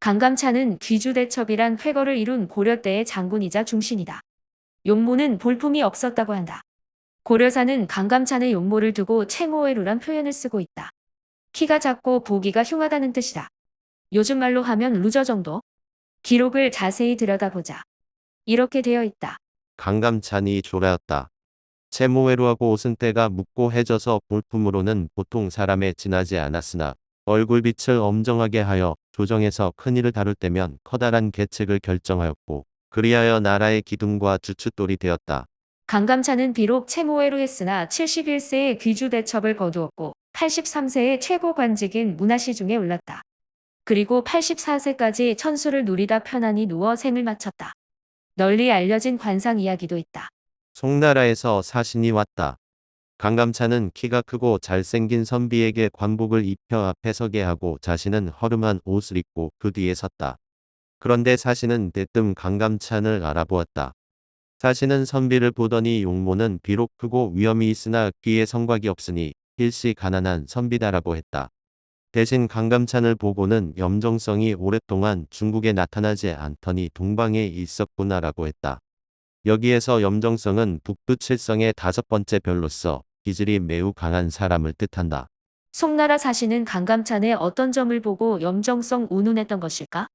강감찬은 귀주대첩이란 회거를 이룬 고려 때의 장군이자 중신이다. 용모는 볼품이 없었다고 한다. 고려사는 강감찬의 용모를 두고 채모회루란 표현을 쓰고 있다. 키가 작고 보기가 흉하다는 뜻이다. 요즘 말로 하면 루저 정도? 기록을 자세히 들여다보자. 이렇게 되어 있다. 강감찬이 조라였다. 채모회로하고 옷은 때가 묻고 해져서 볼품으로는 보통 사람에 지나지 않았으나 얼굴빛을 엄정하게 하여 조정해서 큰일을 다룰 때면 커다란 계책을 결정하였고 그리하여 나라의 기둥과 주춧돌이 되었다. 강감찬은 비록 채모회로 했으나 71세에 귀주 대첩을 거두었고 83세에 최고 관직인 문화시중에 올랐다. 그리고 84세까지 천수를 누리다 편안히 누워 생을 마쳤다. 널리 알려진 관상 이야기도 있다. 송나라에서 사신이 왔다. 강감찬은 키가 크고 잘생긴 선비에게 관복을 입혀 앞에 서게 하고 자신은 허름한 옷을 입고 그 뒤에 섰다. 그런데 사신은 대뜸 강감찬을 알아보았다. 사신은 선비를 보더니 용모는 비록 크고 위험이 있으나 귀에 성곽이 없으니 일시 가난한 선비다라고 했다. 대신 강감찬을 보고는 염정성이 오랫동안 중국에 나타나지 않더니 동방에 있었구나라고 했다. 여기에서 염정성은 북두칠성의 다섯 번째 별로서 기질이 매우 강한 사람을 뜻한다. 송나라 사신은 강감찬의 어떤 점을 보고 염정성 운운했던 것일까?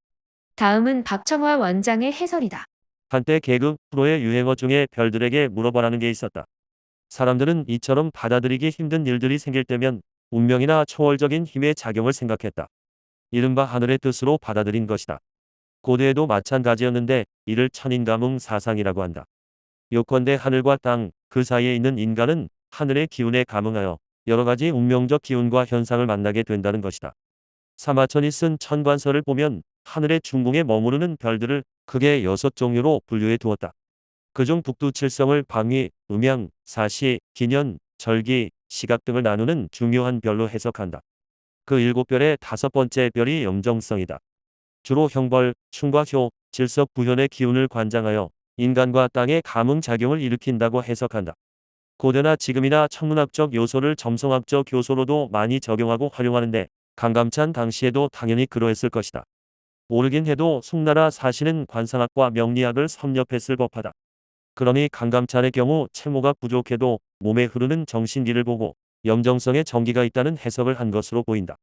다음은 박청화 원장의 해설이다. 한때 개그 프로의 유행어 중에 별들에게 물어보라는 게 있었다. 사람들은 이처럼 받아들이기 힘든 일들이 생길 때면 운명이나 초월적인 힘의 작용을 생각했다. 이른바 하늘의 뜻으로 받아들인 것이다. 고대에도 마찬가지였는데 이를 천인가문 사상이라고 한다. 요컨대 하늘과 땅, 그 사이에 있는 인간은 하늘의 기운에 감응하여 여러 가지 운명적 기운과 현상을 만나게 된다는 것이다. 사마천이 쓴 천관서를 보면 하늘의 중궁에 머무르는 별들을 크게 여섯 종류로 분류해 두었다. 그중 북두칠성을 방위, 음양, 사시, 기년, 절기, 시각 등을 나누는 중요한 별로 해석한다. 그 일곱 별의 다섯 번째 별이 염정성이다. 주로 형벌, 충과 효, 질석 부현의 기운을 관장하여 인간과 땅의 감응 작용을 일으킨다고 해석한다. 고대나 지금이나 천문학적 요소를 점성학적 요소로도 많이 적용하고 활용하는데 강감찬 당시에도 당연히 그러했을 것이다. 모르긴 해도 송나라 사신은 관상학과 명리학을 섭렵했을 법하다. 그러니 강감찬의 경우 채모가 부족해도 몸에 흐르는 정신기를 보고 염정성의 정기가 있다는 해석을 한 것으로 보인다.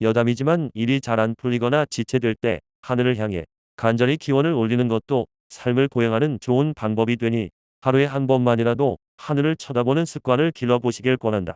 여담이지만 일이 잘 안 풀리거나 지체될 때 하늘을 향해 간절히 기원을 올리는 것도 삶을 고행하는 좋은 방법이 되니 하루에 한 번만이라도 하늘을 쳐다보는 습관을 길러보시길 권한다.